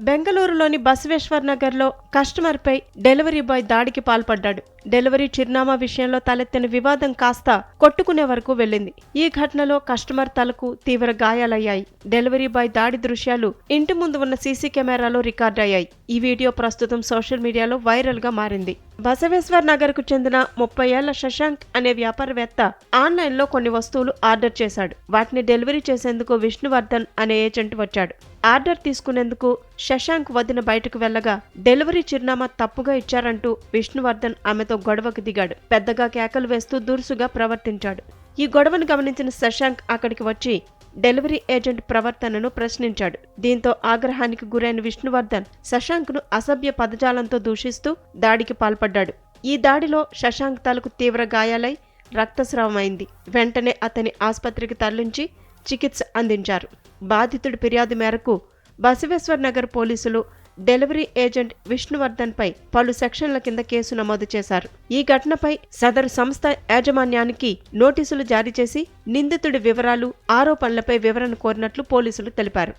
బెంగళూరులోని బసవేశ్వర్ నగర్లో కస్టమర్పై delivery boy దాడికి పాల్పడ్డాడు. డెలివరీ చిరునామా విషయంలో తలెత్తిన వివాదం కాస్త కొట్టుకునే వరకు వెళ్ళింది. ఈ ఘటనలో కస్టమర్ తలకు తీవ్ర గాయాలయ్యాయి. డెలివరీ బాయ్ దాడి దృశ్యాలు ఇంటి ముందు ఉన్న సీసీ కెమెరాలో రికార్డయ్యాయి. ఈ వీడియో ప్రస్తుతం సోషల్ మీడియాలో వైరల్గా మారింది. బసవేశ్వర్ నగర్కు చెందిన ముప్పై ఏళ్ళ శశాంక్ అనే వ్యాపారవేత్త ఆన్లైన్లో కొన్ని వస్తువులు ఆర్డర్ చేశాడు. వాటిని డెలివరీ చేసేందుకు విష్ణువర్ధన్ అనే ఏజెంట్ వచ్చాడు. ఆర్డర్ తీసుకునేందుకు శశాంక్ వదిన బయటకు వెళ్ళగా డెలివరీ చిరునామా తప్పుగా ఇచ్చారంటూ విష్ణువర్ధన్ ఆమెతో గొడవకు దిగాడు. పెద్దగా కేకలు వేస్తూ దురుసుగా ప్రవర్తించాడు. ఈ గొడవను గమనించిన శశాంక్ అక్కడికి వచ్చి డెలివరీ ఏజెంట్ ప్రవర్తనను ప్రశ్నించాడు. దీంతో ఆగ్రహానికి గురైన విష్ణువర్ధన్ శశాంక్ను అసభ్య పదజాలంతో దూషిస్తూ దాడికి పాల్పడ్డాడు. ఈ దాడిలో శశాంక్ తలకు తీవ్ర గాయాలై రక్తస్రావమైంది. వెంటనే అతని ఆసుపత్రికి తరలించి చికిత్స అందించారు. బాధితుడి ఫిర్యాదు మేరకు బసవేశ్వర్ నగర్ పోలీసులు డెలివరీ ఏజెంట్ విష్ణువర్ధన్పై పలు సెక్షన్ల కింద కేసు నమోదు చేశారు. ఈ ఘటనపై సదరు సంస్థ యాజమాన్యానికి నోటీసులు జారీ చేసి నిందితుడి వివరాలు ఆరోపణలపై వివరణ కోరినట్లు పోలీసులు తెలిపారు.